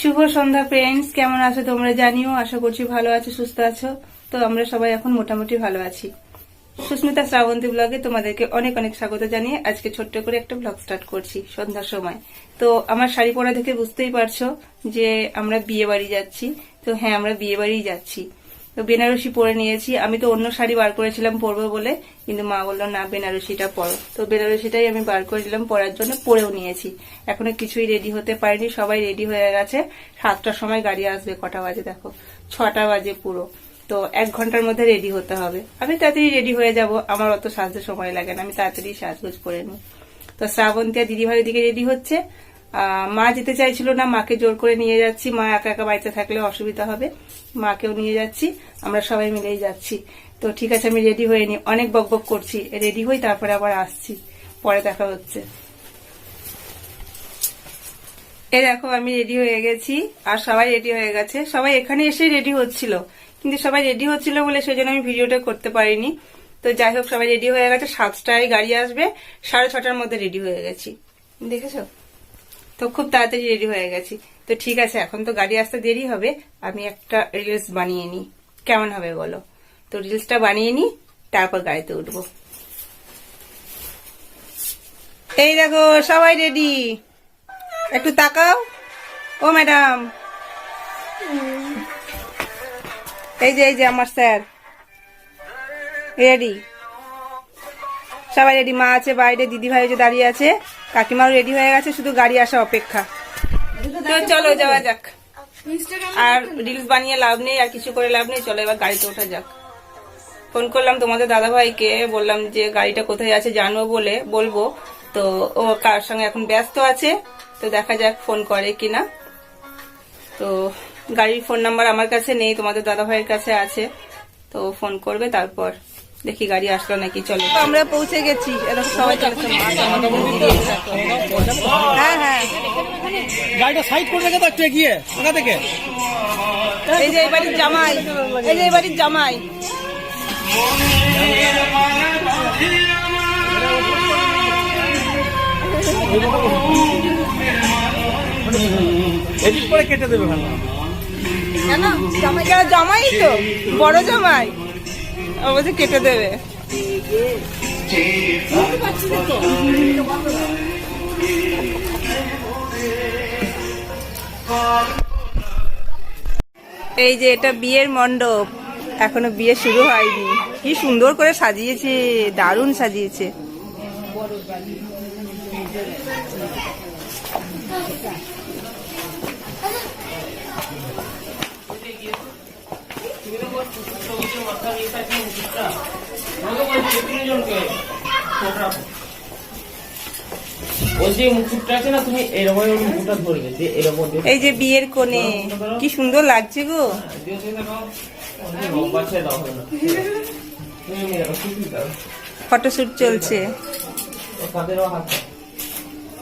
শুভ সন্ধ্যা friends কেমন আছো তোমরা জানিও? আশা করছি ভালো আছো, সুস্থ আছো। তো আমরা সবাই এখন মোটামুটি ভালো আছি। সুস্মিতা শ্রাবন্তী ব্লগে তোমাদেরকে অনেক অনেক স্বাগত জানিয়ে আজকে ছোট্ট করে একটা ব্লগ স্টার্ট করছি সন্ধ্যার সময়। তো আমার শাড়ি পরা দেখে বুঝতেই পারছ যে আমরা বিয়ে বাড়ি যাচ্ছি। তো হ্যাঁ আমরা বিয়ে বাড়ি যাচ্ছি। তো বেনারসি পরে নিয়েছি। আমি তো অন্য শাড়ি বার করেছিলাম পরবো বলে, কিন্তু মা বলল, না, বেনারসিটা পরো। তো বেনারসিটাই আমি বার করেছিলাম পরার জন্য পরেও নিয়েছি। এখনও কিছুই রেডি হতে পারিনি, সবাই রেডি হয়ে গেছে। সাতটার সময় গাড়ি আসবে, কটা বাজে দেখো? ছটা বাজে পুরো। তো এক ঘণ্টার মধ্যে রেডি হতে হবে। আমি তাড়াতাড়ি রেডি হয়ে যাব, আমার অত সাজতে সময় লাগে না, আমি তাড়াতাড়ি সাজগোজ করে নিই। তো শ্রাবন্তিয়া দিদিভাইয়ের দিকে রেডি হচ্ছে মা যেতে চাইছিল না, মাকে জোর করে নিয়ে যাচ্ছি। মা একা একা বাড়িতে থাকলে অসুবিধা হবে। মাকেও নিয়ে যাচ্ছি। আমরা সবাই মিলেই যাচ্ছি। তো ঠিক আছে, আমি রেডি হয়ে নি। অনেক বকবক করছি। রেডি হই, তারপরে আবার আসছি। পরে দেখা হচ্ছে। এই দেখো, আমি রেডি হয়ে গেছি। আর সবাই রেডি হয়ে গেছে। সবাই এখানে এসে রেডি হচ্ছিল। কিন্তু সবাই রেডি হচ্ছিল বলে সেই জন্য আমি ভিডিওটা করতে পারিনি। তো যাই হোক, সবাই রেডি হয়ে গেছে। সাতটায় গাড়ি আসবে। সাড়ে ছটার মধ্যে রেডি হয়ে গেছি। দেখেছ? তো খুব তাড়াতাড়ি রেডি হয়ে গেছি। তো ঠিক আছে, এখন তো গাড়ি আসতে দেরি হবে। আমি একটা রিলস বানিয়ে নিই। কেমন হবে বলো? তো রিলসটা বানিয়ে নিই, তারপর গাড়িতে উঠবো। এই দেখো, সবাই রেডি একটু তাকাও। ও ম্যাডাম এই যে এই যে আমার স্যার রেডি সবাই রেডি মা আছে বাইরে দিদি ভাই যে দাঁড়িয়ে আছে। কাকিমাও রেডি হয়ে গেছে, শুধু গাড়ি আসা অপেক্ষা। তো চলো যাওয়া যাক। আর রিলস বানিয়ে লাভ নেই, আর কিছু করে লাভ নেই, চলো এবার গাড়িতে ওঠা যাক। ফোন করলাম তোমাদের দাদা ভাইকে বললাম যে গাড়িটা কোথায় আছে জানো বলে বলব। তো ও কার সঙ্গে এখন ব্যস্ত আছে, তো দেখা যাক ফোন করে কিনা। তো গাড়ির ফোন নাম্বার আমার কাছে নেই, তোমাদের দাদা ভাইয়ের কাছে আছে। তো ফোন করবে, তারপর দেখি গাড়ি আসলো নাকি চলো। আমরা পৌঁছে গেছি। এরকম সবাই চলেছে হ্যাঁ হ্যাঁ। গাড়িটা সাইড করে রেখে তো একটু এগিয়ে ওটা থেকে। এই যে এই বাড়ির জামাই এই যে এই বাড়ির জামাই। এদিক কেটে দেবে কেন? জামাই জামাই তো বড় জামাই। অবশ্যই কেটে দেবে। এই যে এটা বিয়ের মণ্ডপ, এখনও বিয়ে শুরু হয়নি। কি সুন্দর করে সাজিয়েছে, দারুণ সাজিয়েছে। এই যে বিয়ের কোণে কি সুন্দর লাগছে গো।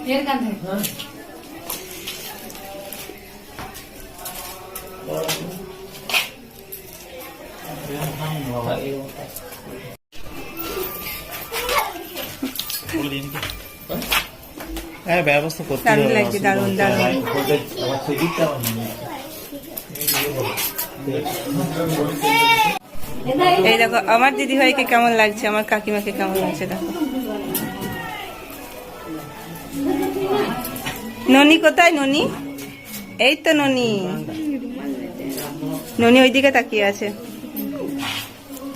দিয়ে দিয়ে দাও হ্যাঁ ব্যবস্থা করতে দারুণ লাগছে দারুণ দারুণ। এই দেখো আমার দিদি ভাইকে কেমন লাগছে? আমার কাকিমাকে কেমন লাগছে দেখো। ননি কোথায় ননি? এই তো ননি। ননি ওইদিকে তাকিয়ে আছে।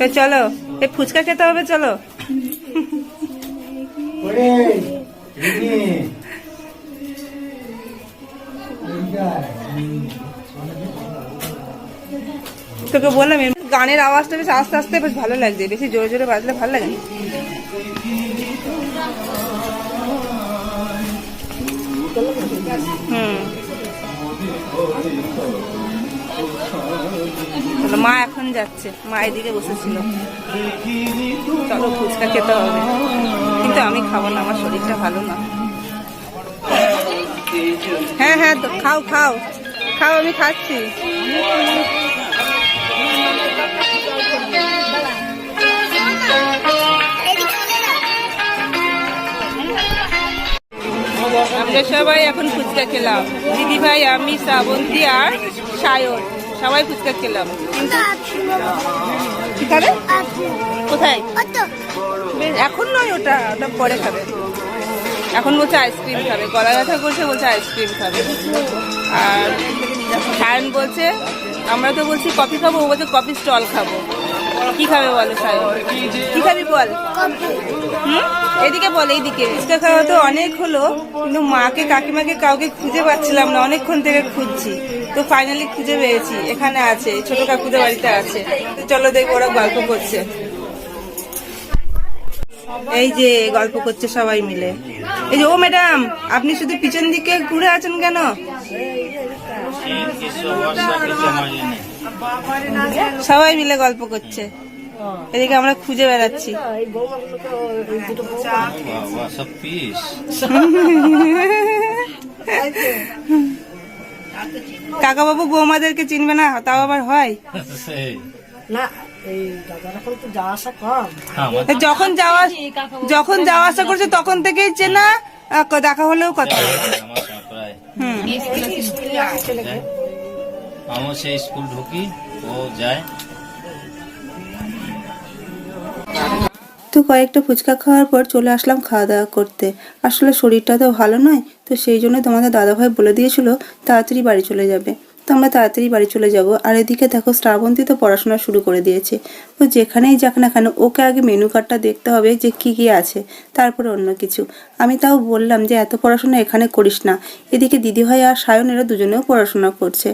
তো চলো এই ফুচকা খেতে হবে চলো। তোকে বললাম গানের আওয়াজটা বেশ আস্তে আস্তে বেশ ভালো লাগছে বেশি জোরে জোরে বাজলে ভালো লাগে হুম। মা এখন যাচ্ছে। মা এদিকে বসেছিল। চলো ফুচকা খেতে হবে। কিন্তু আমি খাব না, আমার শরীরটা ভালো না। হ্যাঁ হ্যাঁ তো খাও খাও। খাও, আমি খাচ্ছি। আমরা সবাই এখন ফুচকা খেলাম। দিদি ভাই আমি, শ্রাবন্তী আর সায়ন। সবাই ফুচকা খেলাম। খাবে কোথায়? এখন নয় ওটা ওটা পরে খাবে। এখন বলছে আইসক্রিম খাবে। গলা ব্যথা করছে, বলছে আইসক্রিম খাবে। আর সায়ন বলছে, আমরা তো বলছি কফি খাব, ও বলছে কফি স্টল খাব। কি খাবে বলো কি খাবি বল? হুম? এদিকে বল, এইদিকে। ফুচকা খাওয়া তো অনেক হলো, কিন্তু মাকে, কাকিমাকে কাউকে খুঁজে পাচ্ছিলাম না। অনেকক্ষণ থেকে খুঁজছি। তো ফাইনালি খুঁজে পেয়েছি। এখানে আছে ছোট কাকুদের বাড়িতে আছে। তো চলো দেখো ওরা গল্প করছে। এই যে গল্প করছে সবাই মিলে। এই যে, ও ম্যাডাম, আপনি শুধু পিছন দিকে ঘুরে আছেন কেন? সবাই মিলে গল্প করছে। এদিকে আমরা খুঁজে বেড়াচ্ছি। কাকা বাবু বৌমাদেরকে চিনবে না তাও আবার হয়? না যখন যাওয়া যখন যাওয়া আসা করছে তখন থেকেই চেনা দেখা হলেও কথা। হুম। আমার সেই স্কুল ঢুকি, ও যায়। তো কয়েকটা ফুচকা খাওয়ার পর চলে আসলাম খাওয়া দাওয়া করতে। আসলে শরীরটা তো ভালো নয়, তো সেই জন্য তোমাদের দাদাভাই বলে দিয়েছিল, তাড়াতাড়ি বাড়ি চলে যাবে। তো আমরা তাড়াতাড়ি বাড়ি চলে যাব, আর এদিকে দেখো শ্রাবন্তী তো পড়াশোনা শুরু করে দিয়েছে। তো যেখানেই যাক না কেন, ওকে আগে মেনু কার্ডটা দেখতে হবে যে কি কি আছে, তারপরে অন্য কিছু। আমি তাও বললাম যে, এত পড়াশোনা এখানে করিস না। এদিকে দিদিভাই আর সায়ন এরা দুজনেও পড়াশোনা করছে।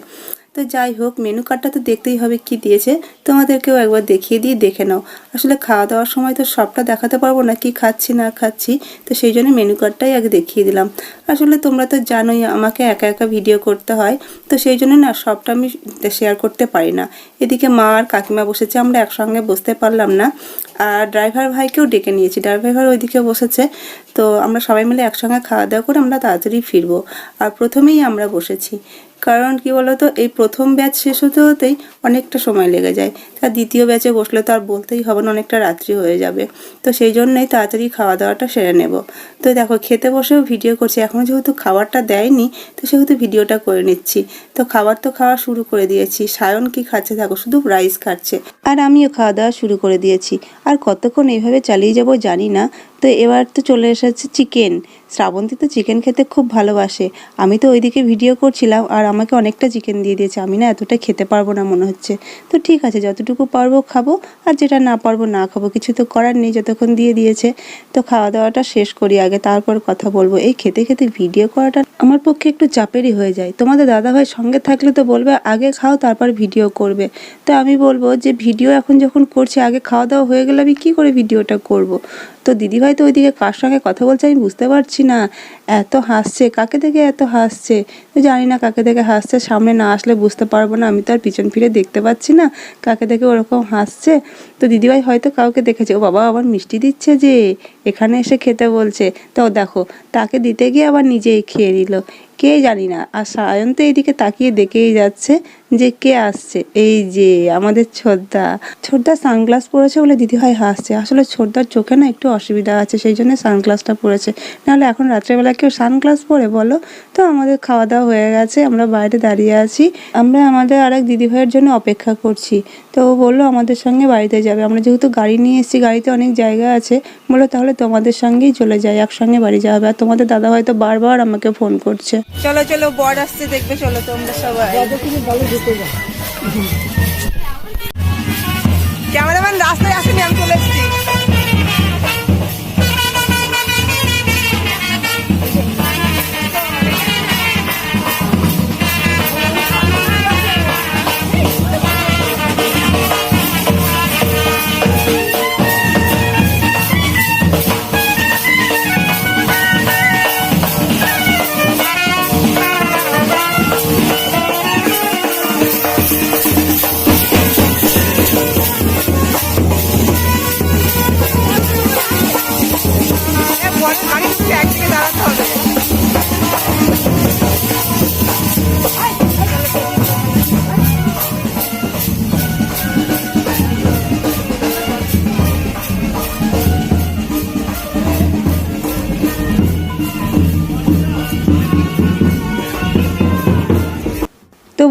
তো যাই হোক মেনু কার্ডটা তো দেখতেই হবে কি দিয়েছে। তোমাদেরকেও একবার দেখিয়ে দিয়ে দেখে নাও। আসলে খাওয়া দাওয়ার সময় তো সবটা দেখাতে পারব না, কি খাচ্ছি, না খাচ্ছি। তো সেই জন্য মেনু কার্ডটাই আগে দেখিয়ে দিলাম। আসলে তোমরা তো জানোই, আমাকে একা একা ভিডিও করতে হয়। তো সেই জন্য না, সবটা আমি শেয়ার করতে পারি না। এদিকে মা আর কাকিমা বসেছে, আমরা একসঙ্গে বসতে পারলাম না। আর ড্রাইভার ভাইকেও ডেকে নিয়েছি। ড্রাইভার ওইদিকে বসেছে। তো আমরা সবাই মিলে একসঙ্গে খাওয়া দাওয়া করে আমরা তাড়াতাড়ি ফিরবো। আর প্রথমেই আমরা বসেছি। কারণ কি বলতো, এই প্রথম ব্যাচ শেষ হতে হতেই অনেকটা সময় লেগে যায়। তা দ্বিতীয় ব্যাচে বসলে তো আর বলতেই হবে না, অনেকটা রাত্রি হয়ে যাবে। তো সেই জন্যই তাড়াতাড়ি খাওয়া দাওয়াটা সেরে নেব। তো দেখো, খেতে বসেও ভিডিও করছি এখনও যেহেতু খাবারটা দেয়নি, তো সেহেতু ভিডিওটা করে নিচ্ছি। তো খাবার তো খাওয়া শুরু করে দিয়েছি। সায়ন কি খাচ্ছে দেখো, শুধু রাইস খাচ্ছে। আর আমিও খাওয়া দাওয়া শুরু করে দিয়েছি। আর কতক্ষণ এইভাবে চালিয়ে যাব জানি না। তো এবার তো চলে এসেছে চিকেন শ্রাবন্তী তো চিকেন খেতে খুব ভালোবাসে। আমি তো ওইদিকে ভিডিও করছিলাম আর আমাকে অনেকটা চিকেন দিয়ে দিয়েছে। আমি না এতটা খেতে পারব না মনে হচ্ছে। তো ঠিক আছে, যতটুকু পারব খাব আর যেটা না পারব না খাব। কিছু তো করার নেই, যতক্ষণ দিয়ে দিয়েছে। তো খাওয়া দাওয়াটা শেষ করি আগে, তারপর কথা বলব। এই খেতে খেতে ভিডিও করাটা আমার পক্ষে একটু চাপেরই হয়ে যায়। তোমাদের দাদাভাই সঙ্গে থাকলে তো বলবে, আগে খাও, তারপর ভিডিও করবে। তো আমি বলব যে ভিডিও এখন যখন করছি, আগে খাওয়া দাওয়া হয়ে গেলে আমি কী করে ভিডিওটা করব। তো দিদিভাই তো ওইদিকে কার সঙ্গে কথা বলছে আমি বুঝতে পারছি না। এত হাসছে, কাকে দেখে এত হাসছে? তো জানি না কাকে দেখে হাসছে, সামনে না আসলে বুঝতে পারব না, আমি তো আর পিছন ফিরে দেখতে পাচ্ছি না কাকে দেখে ওরকম হাসছে। তো দিদিভাই হয়তো কাউকে দেখেছে, ও বাবা আবার মিষ্টি দিচ্ছে যে, এখানে এসে খেতে বলছে। তো দেখো, তাকে দিতে গিয়ে আবার নিজেই খেয়ে নিল। কে জানি না, আর সায়ন তো এইদিকে তাকিয়ে দেখেই যাচ্ছে। যে কে আসছে? এই যে আমাদের ছোদ্দা। ছোদ্দা সানগ্লাস পরেছে বলে দিদিভাই হাসছে। আসলে ছোদ্দার চোখে না একটু অসুবিধা আছে সেই জন্য সানগ্লাসটা পরেছে। নাহলে এখন রাত্রেবেলা কেউ সানগ্লাস পরে বলো? তো আমাদের খাওয়া দাওয়া হয়ে গেছে আমরা বাইরে দাঁড়িয়ে আছি। আমরা আমাদের আরেক দিদিভাইয়ের জন্য অপেক্ষা করছি। তো ও বলল আমাদের সঙ্গে বাড়িতে যাবে। আমরা যেহেতু গাড়ি নিয়ে এসেছি গাড়িতে অনেক জায়গা আছে। বলল তাহলে তোমাদের সঙ্গেই চলে যাই একসঙ্গে বাড়ি যাওয়া হবে। আর তোমাদের দাদা হয়তো বারবার আমাকে ফোন করছে। চলো চলো বর আসছে দেখবে চলো তোমরা সবাই। ক্যামেরাম্যান রাস্তায় আসেনি আমি চলে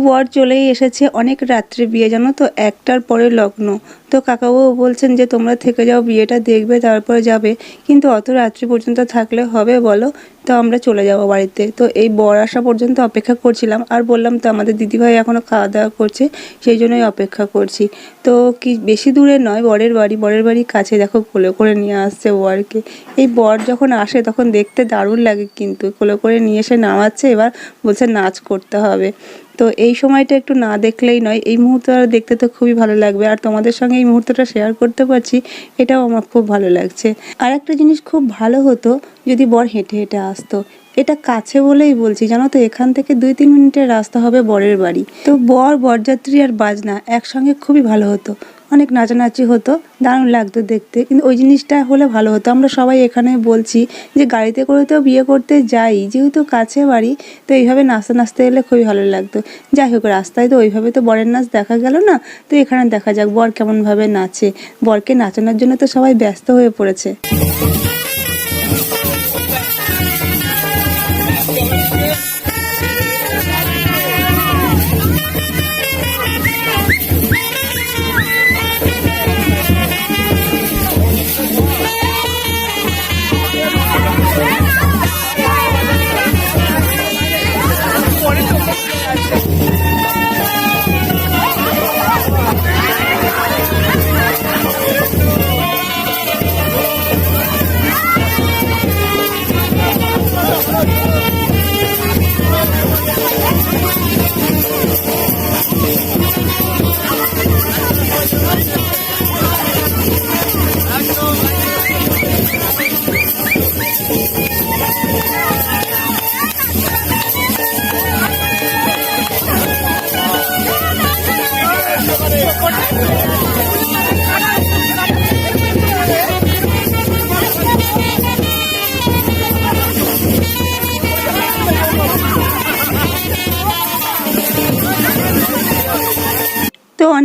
বর চলেই এসেছে অনেক রাত্রে বিয়ে, জানো তো? একটার পরে লগ্ন। তো কাকাবাবু বলছেন যে, তোমরা থেকে যাও, বিয়েটা দেখবে, তারপরে যাবে। কিন্তু অত রাত্রি পর্যন্ত থাকলে হবে বলো? তো আমরা চলে যাব বাড়িতে। তো এই বর আসা পর্যন্ত অপেক্ষা করছিলাম। আর বললাম, তো আমাদের দিদিভাই এখনও খাওয়া দাওয়া করছে, সেই জন্যই অপেক্ষা করছি। তো কি বেশি দূরে নয়, বরের বাড়ি বরের বাড়ি কাছে, দেখো, কোলে করে নিয়ে আসছে বরকে। এই বর যখন আসে, তখন দেখতে দারুণ লাগে কিন্তু। কোলে করে নিয়ে এসে নামাচ্ছে, এবার বলছে, নাচ করতে হবে। তো এই সময়টা একটু না দেখলেই নয়। এই মুহূর্তটা দেখতে তো খুবই ভালো লাগবে। আর তোমাদের সঙ্গে এই মুহূর্তটা শেয়ার করতে পারছি, এটাও আমার খুব ভালো লাগছে। আর একটা জিনিস খুব ভালো হতো, যদি বর হেঁটে হেঁটে আসতো। এটা কাছে বলেই বলছি, জানো তো, এখান থেকে দুই তিন মিনিটের রাস্তা হবে বরের বাড়ি। তো বর, বরযাত্রী আর বাজনা একসঙ্গে খুবই ভালো হতো। অনেক নাচানাচি হতো, দারুণ লাগতো দেখতে। কিন্তু ওই জিনিসটা হলে ভালো হতো। আমরা সবাই এখানে বলছি যে গাড়িতে করে তো বিয়ে করতে যাই, যেহেতু কাছে বাড়ি, তো এইভাবে নাচতে নাচতে এলে খুবই ভালো লাগতো। যাই হোক, রাস্তায় তো ওইভাবে তো বরের নাচ দেখা গেল না, তো এখানে দেখা যাক বর কেমনভাবে নাচে। বরকে নাচানোর জন্য তো সবাই ব্যস্ত হয়ে পড়েছে।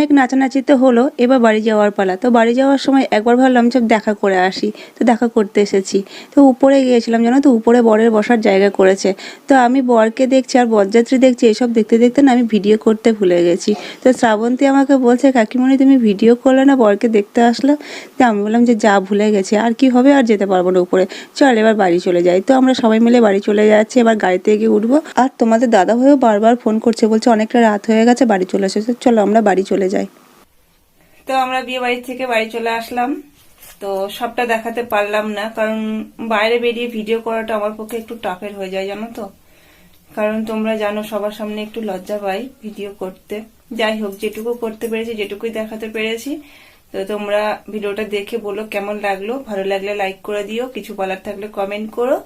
অনেক নাচানাচি তো হলো, এবার বাড়ি যাওয়ার পালা। তো বাড়ি যাওয়ার সময় একবার ভাবলাম যে দেখা করে আসি, তো দেখা করতে এসেছি। তো উপরে গিয়েছিলাম, জানো তো? উপরে বরের বসার জায়গা করেছে। তো আমি বরকে দেখছি আর বরযাত্রী দেখছি, এসব দেখতে দেখতে না আমি ভিডিও করতে ভুলে গেছি। তো শ্রাবন্তী আমাকে বলছে, কাকিমণি, তুমি ভিডিও করলে না বরকে দেখতে আসলে? তো আমি বললাম যে, যা ভুলে গেছি, আর কি হবে, আর যেতে পারব না উপরে। চল এবার বাড়ি চলে যাই। তো আমরা সবাই মিলে বাড়ি চলে যাচ্ছি, এবার গাড়িতে গিয়ে উঠবো। আর তোমাদের দাদা হয়েও বারবার ফোন করছে, বলছে, অনেকটা রাত হয়ে গেছে, বাড়ি চলে এসেছে, চলো আমরা বাড়ি চলে যাই তো আমরা বিয়ে বাড়ি থেকে বাড়ি চলে আসলাম। তো সবটা দেখাতে পারলাম না, কারণ বাইরে বেরিয়ে ভিডিও করাটা আমার পক্ষে একটু টাফের হয়ে যায়, জানো তো? কারণ তোমরা জানো সবার সামনে একটু লজ্জা পাই ভিডিও করতে। যাই হোক, যেটুকু করতে পেরেছি, যেটুকুই দেখাতে পেরেছি। তো তোমরা ভিডিওটা দেখে বলো কেমন লাগল। ভালো লাগলে লাইক করে দিও, কিছু বলার থাকলে কমেন্ট করো।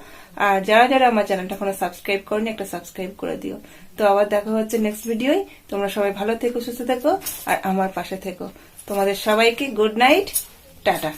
আর যারা যারা আমার চ্যানেলটা এখনও সাবস্ক্রাইব করেনি, একটা সাবস্ক্রাইব করে দিও। তো আবার দেখা হচ্ছে নেক্সট ভিডিওয় তোমরা সবাই ভালো থেকো, সুস্থ থেকো, আর আমার পাশে থেকো। তোমাদের সবাইকে গুড নাইট টাটা।